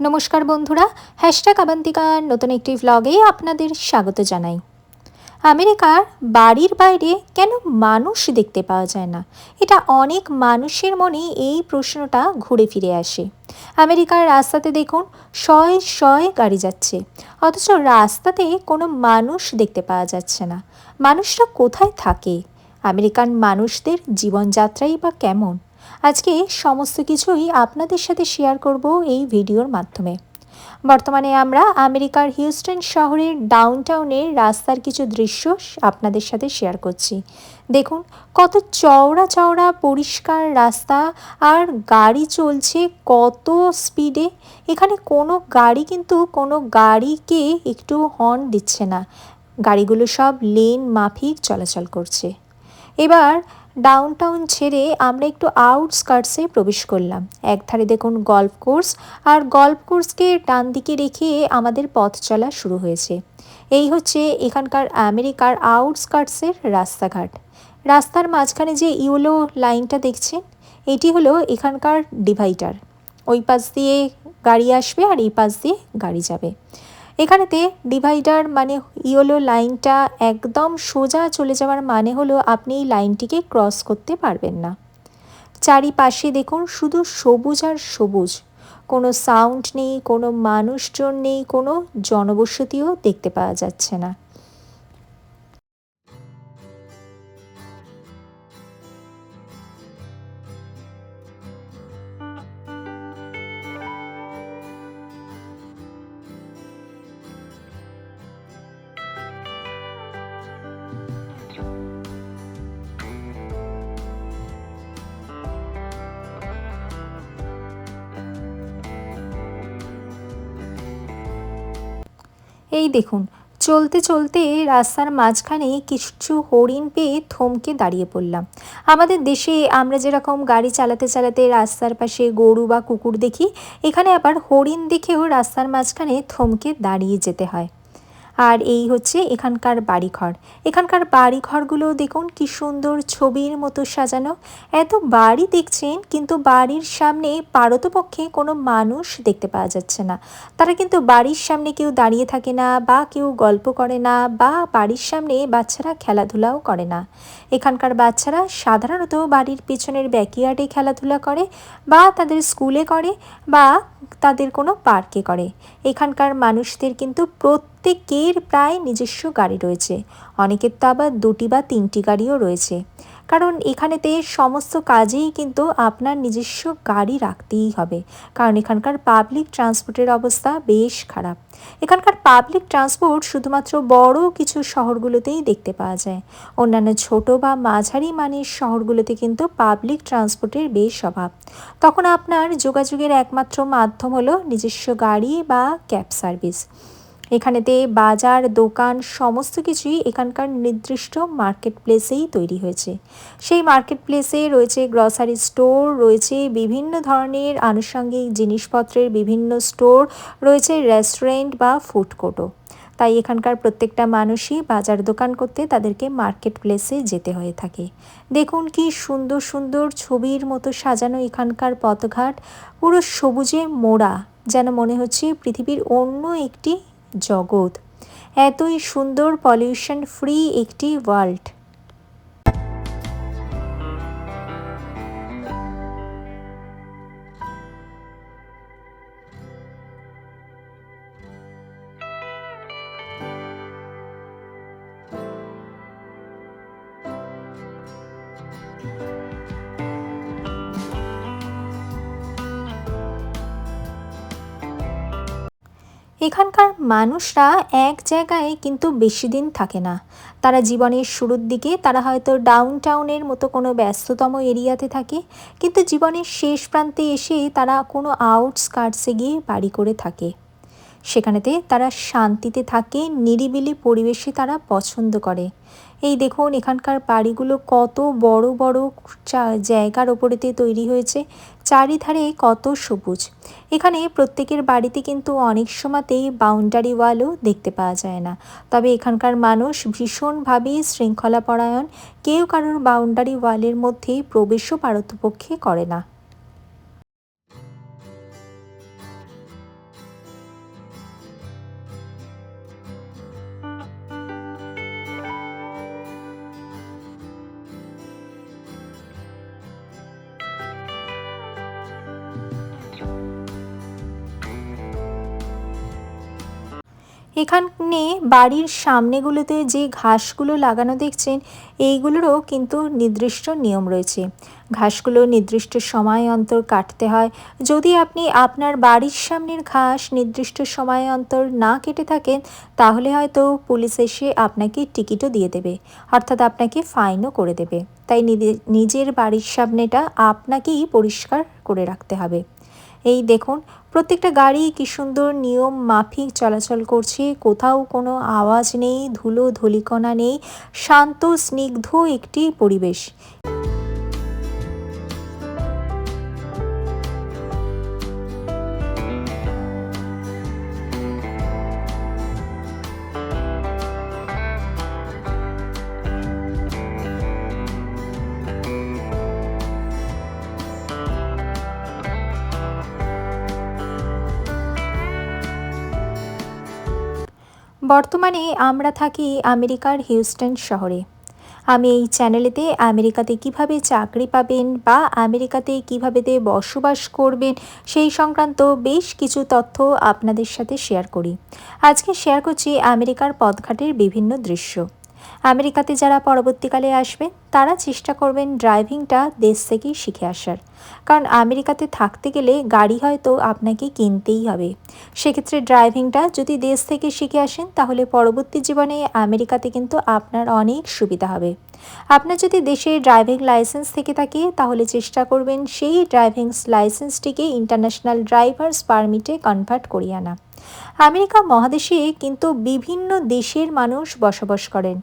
নমস্কার বন্ধুরা হ্যাশট্যাগ আবান্তিকার নতুন একটি ভ্লগে আপনাদের স্বাগত জানাই। আমেরিকার বাড়ির বাইরে কেন মানুষ দেখতে পাওয়া যায় না? এটা অনেক মানুষের মনে এই প্রশ্নটা ঘুরে ফিরে আসে। আমেরিকার রাস্তাতে দেখুন, শয়ে শয়ে গাড়ি যাচ্ছে। অথচ রাস্তাতে কোনো মানুষ দেখতে পাওয়া যাচ্ছে না। মানুষরা কোথায় থাকে? আমেরিকান মানুষদের জীবনযাত্রাই বা কেমন? আজকে সমস্ত কিছুই আপনাদের সাথে শেয়ার করব এই ভিডিওর মাধ্যমে। বর্তমানে আমরা আমেরিকার হিউস্টন শহরের ডাউনটাউনের রাস্তার কিছু দৃশ্য আপনাদের সাথে শেয়ার করছি। দেখুন, কত চওড়া চওড়া পরিষ্কার রাস্তা আর গাড়ি চলছে কত স্পিডে এখানে কোনো গাড়ি কিন্তু কোনো গাড়িকে একটু হর্ন দিচ্ছে না। গাড়িগুলো সব লেন মাফিক চলাচল করছে। এবার ডাউনটাউন ছেড়ে আমরা একটু আউটস্কার্টসে প্রবেশ করলাম। একধারে দেখুন গল্ফ কোর্স, আর গল্ফ কোর্সকে ডান দিকে রেখে আমাদের পথ চলা শুরু হয়েছে। এই হচ্ছে এখানকার আমেরিকার আউটস্কার্টসের রাস্তাঘাট। রাস্তার মাঝখানে যে ইউলো লাইনটা দেখছেন, এটি হলো এখানকার ডিভাইডার। ওই পাশ দিয়ে গাড়ি আসবে আর এই পাশ দিয়ে গাড়ি যাবে। এখানেতে ডিভাইডার মানে ইয়েলো লাইনটা একদম সোজা চলে যাওয়ার মানে হলো আপনি এই লাইনটিকে ক্রস করতে পারবেন না। চারিপাশে দেখুন শুধু সবুজ আর সবুজ। কোনো সাউন্ড নেই, কোনো মানুষজন নেই, কোনো জনবসতিও দেখতে পাওয়া যাচ্ছে না। এই দেখুন, চলতে চলতে রাস্তার মাঝখানে কিছু হরিণ পেয়ে থমকে দাঁড়িয়ে পড়লাম। আমাদের দেশে আমরা যেরকম গাড়ি চালাতে চালাতে রাস্তার পাশে গরু বা কুকুর দেখি, এখানে আবার হরিণ দেখেও রাস্তার মাঝখানে থমকে দাঁড়িয়ে যেতে হয়। আর এই হচ্ছে এখানকার বাড়িঘর। এখানকার বাড়িঘরগুলো দেখুন কি সুন্দর ছবির মতো সাজানো। এত বাড়ি দেখছেন, কিন্তু বাড়ির সামনে পারতপক্ষে কোনো মানুষ দেখতে পাওয়া যাচ্ছে না। তারা কিন্তু বাড়ির সামনে কেউ দাঁড়িয়ে থাকে না বা কেউ গল্প করে না বা বাড়ির সামনে বাচ্চারা খেলাধুলাও করে না। এখানকার বাচ্চারা সাধারণত বাড়ির পেছনের ব্যাকইয়ার্ডে খেলাধুলা করে বা তাদের স্কুলে করে বা তাদের কোনো পার্কে করে। এখানকার মানুষদের কিন্তু প্রত্যেকের প্রায় নিজস্ব গাড়ি রয়েছে। অনেকের তো আবার দুটি বা তিনটি গাড়িও রয়েছে। কারণ এখানেতে সমস্ত কাজেই কিন্তু আপনার নিজস্ব গাড়ি রাখতেই হবে। কারণ এখানকার পাবলিক ট্রান্সপোর্টের অবস্থা বেশ খারাপ। এখানকার পাবলিক ট্রান্সপোর্ট শুধুমাত্র বড় কিছু শহরগুলোতেই দেখতে পাওয়া যায়। অন্যান্য ছোট বা মাঝারি মানের শহরগুলোতে কিন্তু পাবলিক ট্রান্সপোর্টের বেশ অভাব। তখন আপনার যোগাযোগের একমাত্র মাধ্যম হলো নিজস্ব গাড়ি বা ক্যাব সার্ভিস এখানেতে বাজার, দোকান, সমস্ত কিছুই এখানকার নির্দিষ্ট মার্কেট প্লেসেই তৈরি হয়েছে। সেই মার্কেট প্লেসে রয়েছে গ্রসারি স্টোর, রয়েছে বিভিন্ন ধরনের আনুষঙ্গিক জিনিসপত্রের বিভিন্ন স্টোর, রয়েছে রেস্টুরেন্ট বা ফুড কোর্টও। তাই এখানকার প্রত্যেকটা মানুষই বাজার দোকান করতে তাদেরকে মার্কেট প্লেসে যেতে হয়ে থাকে। দেখুন কি সুন্দর সুন্দর ছবির মতো সাজানো এখানকার পথঘাট। পুরো সবুজে মোড়া, যেন মনে হচ্ছে পৃথিবীর অন্য একটি জগৎ। এতই সুন্দর পলিউশন ফ্রি একটি ওয়ার্ল্ড এখানকার মানুষরা এক জায়গায় কিন্তু বেশি দিন থাকে না। তারা জীবনের শুরুর দিকে তারা হয়তো ডাউন টাউনের মতো কোনো ব্যস্ততম এরিয়াতে থাকে, কিন্তু জীবনের শেষ প্রান্তে এসে তারা কোনো আউটস্কার্টসে গিয়ে বাড়ি করে থাকে। সেখানেতে তারা শান্তিতে থাকে, নিরিবিলি পরিবেশে তারা পছন্দ করে। এই দেখুন, এখানকার বাড়িগুলো কত বড় বড় জায়গার ওপরেতে তৈরি হয়েছে। চারিধারে কত সবুজ। এখানে প্রত্যেকের বাড়িতে কিন্তু অনেক সময়তেই বাউন্ডারি ওয়ালও দেখতে পাওয়া যায় না। তবে এখানকার মানুষ ভীষণভাবে শৃঙ্খলাপরায়ণ। কেউ কারোর বাউন্ডারি ওয়ালের মধ্যে প্রবেশও পারতপক্ষে করে না। এখানে বাড়ির সামনেগুলোতে যে ঘাসগুলো লাগানো দেখছেন, এইগুলোরও কিন্তু নির্দিষ্ট নিয়ম রয়েছে। ঘাসগুলো নির্দিষ্ট সময় অন্তর কাটতে হয়। যদি আপনি আপনার বাড়ির সামনের ঘাস নির্দিষ্ট সময় অন্তর না কেটে থাকেন, তাহলে হয়তো পুলিশ এসে আপনাকে টিকিটও দিয়ে দেবে, অর্থাৎ আপনাকে ফাইনও করে দেবে। তাই নিজের বাড়ির সামনেটা আপনাকেই পরিষ্কার করে রাখতে হবে। এই দেখুন প্রত্যেকটা গাড়ি কি সুন্দর নিয়ম মাফিক চলাচল করছে, কোথাও কোনো আওয়াজ নেই, ধুলো, ধলিকণা নেই, শান্ত, স্নিগ্ধ একটি পরিবেশ। বর্তমানে আমরা থাকি আমেরিকার হিউস্টন শহরে। আমি এই চ্যানেলেতে আমেরিকাতে কীভাবে চাকরি পাবেন বা আমেরিকাতে কীভাবে বসবাস করবেন সেই সংক্রান্ত বেশ কিছু তথ্য আপনাদের সাথে শেয়ার করি। আজকে শেয়ার করছি আমেরিকার পথঘাটের বিভিন্ন দৃশ্য। আমেরিকাতে যারা পরবর্তীকালে আসবেন তারা চেষ্টা করবেন ড্রাইভিংটা দেশ থেকেই শিখে আসার। কারণ আমেরিকাতে থাকতে গেলে গাড়ি হয়তো আপনাকে কিনতেই হবে। সেক্ষেত্রে ড্রাইভিংটা যদি দেশ থেকে শিখে আসেন, তাহলে পরবর্তী জীবনে আমেরিকাতে কিন্তু আপনার অনেক সুবিধা হবে। আপনার যদি দেশে ড্রাইভিং লাইসেন্স থেকে থাকে, তাহলে চেষ্টা করবেন সেই ড্রাইভিং লাইসেন্সটিকে ইন্টারন্যাশনাল ড্রাইভার্স পারমিটে কনভার্ট করিয়ে আনা। আমেরিকা মহাদেশে কিন্তু বিভিন্ন দেশের মানুষ বসবাস করেন।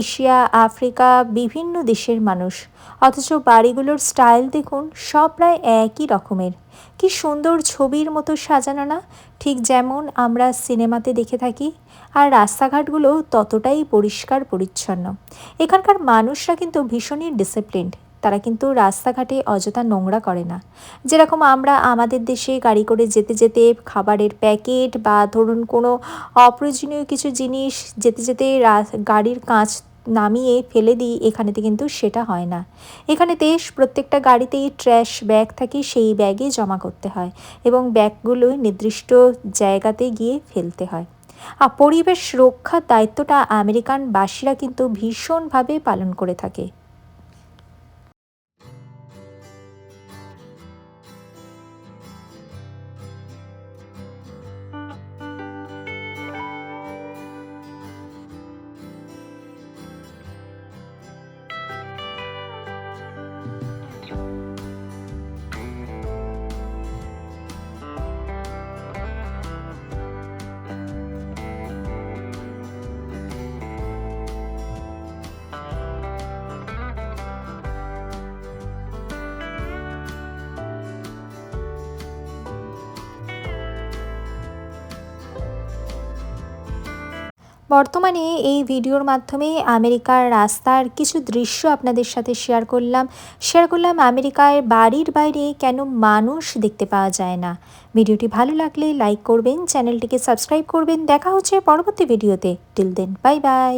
এশিয়া, আফ্রিকা, বিভিন্ন দেশের মানুষ। অথচ বাড়িগুলোর স্টাইল দেখুন, সব প্রায় একই রকমের। কি সুন্দর ছবির মতো সাজানো না? ঠিক যেমন আমরা সিনেমাতে দেখে থাকি, আর রাস্তাঘাটগুলো ততটাই পরিষ্কার পরিচ্ছন্ন এখানকার মানুষরা কিন্তু ভীষণই ডিসিপ্লিনড তারা কিন্তু রাস্তাঘাটে অযথা নোংরা করে না। যেরকম আমরা আমাদের দেশে গাড়ি করে যেতে যেতে খাবারের প্যাকেট বা ধরুন কোনো অপ্রয়োজনীয় কিছু জিনিস যেতে যেতে গাড়ির কাঁচ নামিয়ে ফেলে দিই, এখানেতে কিন্তু সেটা হয় না। এখানে দেশ প্রত্যেকটা গাড়িতেই ট্র্যাশ ব্যাগ থাকে, সেই ব্যাগে জমা করতে হয় এবং ব্যাগগুলো নির্দিষ্ট জায়গাতে গিয়ে ফেলতে হয়। আর পরিবেশ রক্ষার দায়িত্বটা আমেরিকানবাসীরা কিন্তু ভীষণভাবে পালন করে থাকে। বর্তমানে এই ভিডিওর মাধ্যমে আমেরিকার রাস্তার কিছু দৃশ্য আপনাদের সাথে শেয়ার করলাম। শেয়ার করলাম আমেরিকায় বাড়ির বাইরে কেন মানুষ দেখতে পাওয়া যায় না। ভিডিওটি ভালো লাগলে লাইক করবেন চ্যানেলটিকে সাবস্ক্রাইব করবেন। দেখা হচ্ছে পরবর্তী ভিডিওতে। Till then bye bye